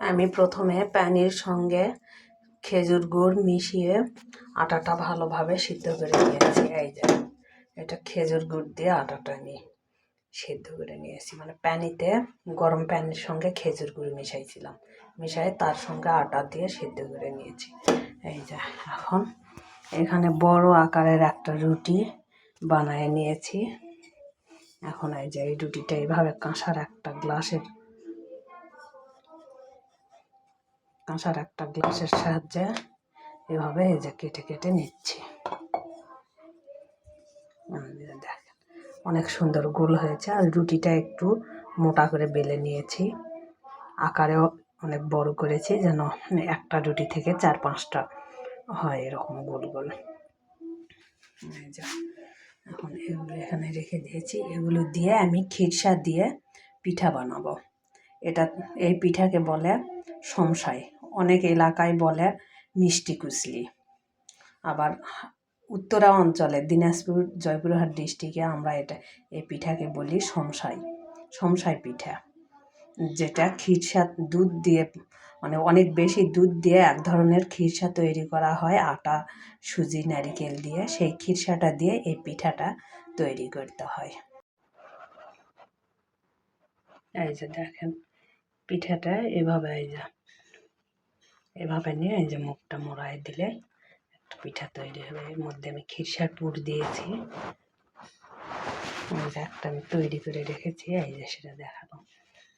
আমি প্রথমে প্যানির সঙ্গে খেজুর গুড় মিশিয়ে আটাটা ভালোভাবে সিদ্ধ করে নিয়েছি। এই যে, এটা খেজুর গুড় দিয়ে আটাটা নিয়ে সিদ্ধ করে নিয়েছি। মানে প্যানিতে গরম প্যানের সঙ্গে খেজুর গুড় মিশাইছিলাম। মিশাই তার সঙ্গে আটা দিয়ে সিদ্ধ করে নিয়েছি। এই যে, এখন এখানে বড় আকারের একটা রুটি বানায় নিয়েছি। এখন এই যে, এই রুটিটা এইভাবে কাঁসার একটা গ্লাসের কাঁসার একটা গ্লাসের সাহায্যে এভাবে এই যে কেটে কেটে নিচ্ছি। দেখেন, অনেক সুন্দর গোল হয়েছে। আর রুটিটা একটু মোটা করে বেলে নিয়েছি। আকারেও অনেক বড় করেছি যেন একটা রুটি থেকে চার পাঁচটা হয় এরকম গোল গোল। এখন এগুলো এখানে রেখে দিয়েছি। এগুলো দিয়ে আমি খিরসা দিয়ে পিঠা বানাবো। এটা, এই পিঠাকে বলে সমসাই অনেক এলাকায় বলে মিষ্টি কুচলি। আবার উত্তরা অঞ্চলে দিনাজপুর, জয়পুরহাট ডিস্ট্রিক্টে আমরা এটা, এই পিঠাকে বলি সমসাই সমসাই পিঠা। যেটা খিরসা দুধ দিয়ে মানে অনেক বেশি দুধ দিয়ে এক ধরনের খিরসা তৈরি করা হয়, আটা, সুজি, নারিকেল দিয়ে। সেই খিরসাটা দিয়ে এই পিঠাটা তৈরি করতে হয়। এই যে দেখেন, পিঠাটা এভাবে এই যে এভাবে নিয়ে এই যে মুখটা মোড়ায় দিলে একটা পিঠা তৈরি হবে। এর মধ্যে আমি খিরসার পুর দিয়েছি। যে একটা আমি তৈরি করে রেখেছি। এই যে সেটা দেখাবো।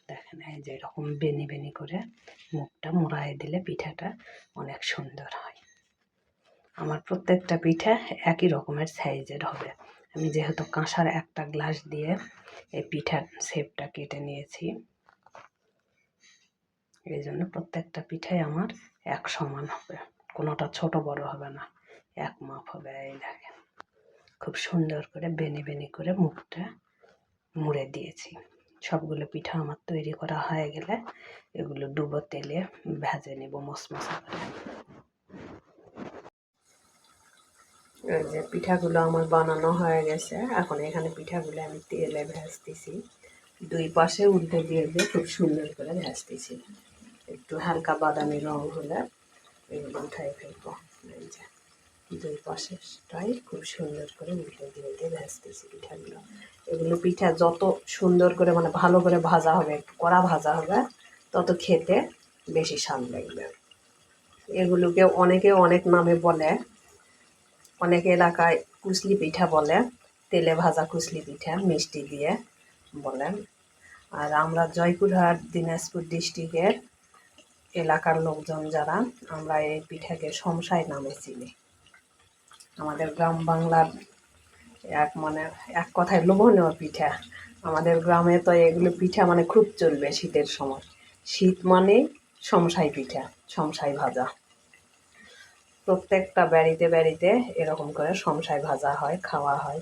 দেখেন, এই যে এরকম বেনি বেনি করে মুখটা মোড়ায় দিলে পিঠাটা অনেক সুন্দর হয়। আমার প্রত্যেকটা পিঠা একই রকমের সাইজের হবে। আমি যেহেতু কাঁসার একটা গ্লাস দিয়ে এই পিঠার শেপটা কেটে নিয়েছি, এই জন্য প্রত্যেকটা পিঠাই আমার এক সমান হবে। কোনোটা ছোট বড় হবে না। এক মাপ হবে, এই দেখেন। খুব সুন্দর করে বেনি বেনি করে মুখটা মুড়ে দিয়েছি। সবগুলো পিঠা আমার তৈরি করা হয়ে গেলে এগুলো ডুবো তেলে ভেজে নেব মশমশা করে। এই যে পিঠাগুলো আমার বানানো হয়ে গেছে। এখন এখানে পিঠাগুলো আমি তেলে ভেজতেছি। দুই পাশে উল্টে দিয়ে দিয়ে খুব সুন্দর করে ভাজতেছি। একটু হালকা বাদামি রং হলে এগুলো উঠাই ফেলব। এই যে দুই পাশেটাই খুব সুন্দর করে উল্টে দিয়ে দিয়ে ভাজতেছি পিঠাগুলো। এগুলো পিঠা যত সুন্দর করে মানে ভালো করে ভাজা হবে, একটু কড়া ভাজা হবে, তত খেতে বেশি স্বাদ লাগবে। এগুলোকে অনেকে অনেক নামে বলে, অনেক এলাকায় কুচলি পিঠা বলে, তেলে ভাজা কুচলি পিঠা মিষ্টি দিয়ে বলেন আর আমরা জয়পুরহাট, দিনাজপুর ডিস্ট্রিক্টের এলাকার লোকজন যারা, আমরা এই পিঠাকে সমসাই নামে চিনি। আমাদের গ্রাম বাংলার এক মানে এক কথায় লোভনীয় পিঠা। আমাদের গ্রামে তো এগুলো পিঠা মানে খুব চলবে শীতের সময়। শীত মানে সমসাই পিঠা সমসাই ভাজা। প্রত্যেকটা বাড়িতে বাড়িতে এরকম করে সমসাই ভাজা হয়, খাওয়া হয়।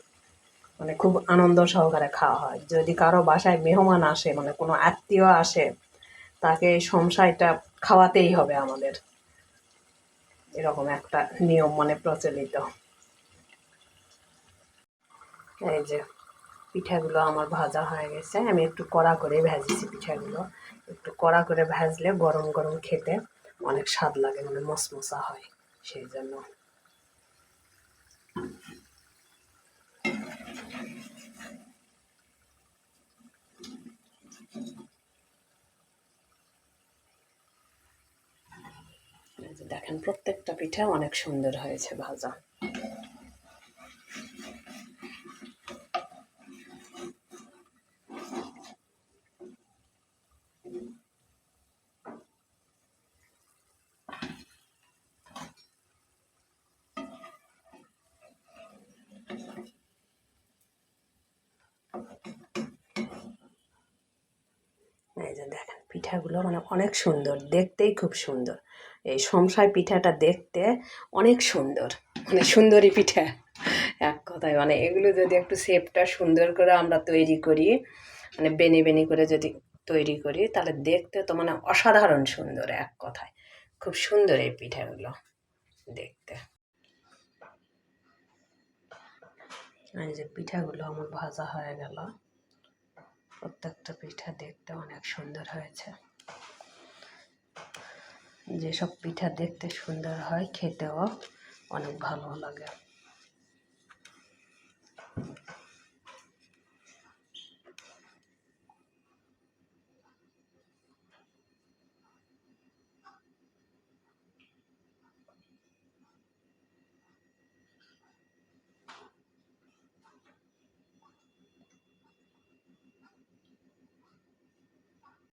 মানে খুব আনন্দ সহকারে খাওয়া হয়। যদি কারও বাসায় মেহমান আসে মানে কোনো আত্মীয় আসে তাকে সমসাইটা খাওয়াতেই হবে আমাদের। এরকম একটা নিয়ম মানে প্রচলিত। এই যে, পিঠাগুলো আমার ভাজা হয়ে গেছে। আমি একটু কড়া করে ভেজেছি পিঠাগুলো। একটু কড়া করে ভাজলে গরম গরম খেতে অনেক স্বাদ লাগে মানে মশমশা হয় সেই জন্য। এই যে দেখেন প্রত্যেকটা পিঠা অনেক সুন্দর হয়েছে ভাজা। এই যে দেখেন পিঠাগুলো মানে অনেক সুন্দর, দেখতেই খুব সুন্দর। এই সমসাই পিঠাটা দেখতে অনেক সুন্দর মানে সুন্দরী পিঠা। এক কথায় মানে এগুলো যদি একটু শেপটা সুন্দর করে আমরা তৈরি করি মানে বেনি বেনি করে যদি তৈরি করি, তাহলে দেখতে তো মানে অসাধারণ সুন্দর এক কথায়। খুব সুন্দর এই পিঠাগুলো, দেখতে। এই যে পিঠাগুলো আমার ভাজা হয়ে গেল। প্রত্যেকটা পিঠা দেখতে অনেক সুন্দর হয়েছে। যেসব পিঠা দেখতে সুন্দর হয়, খেতেও অনেক ভালো লাগে।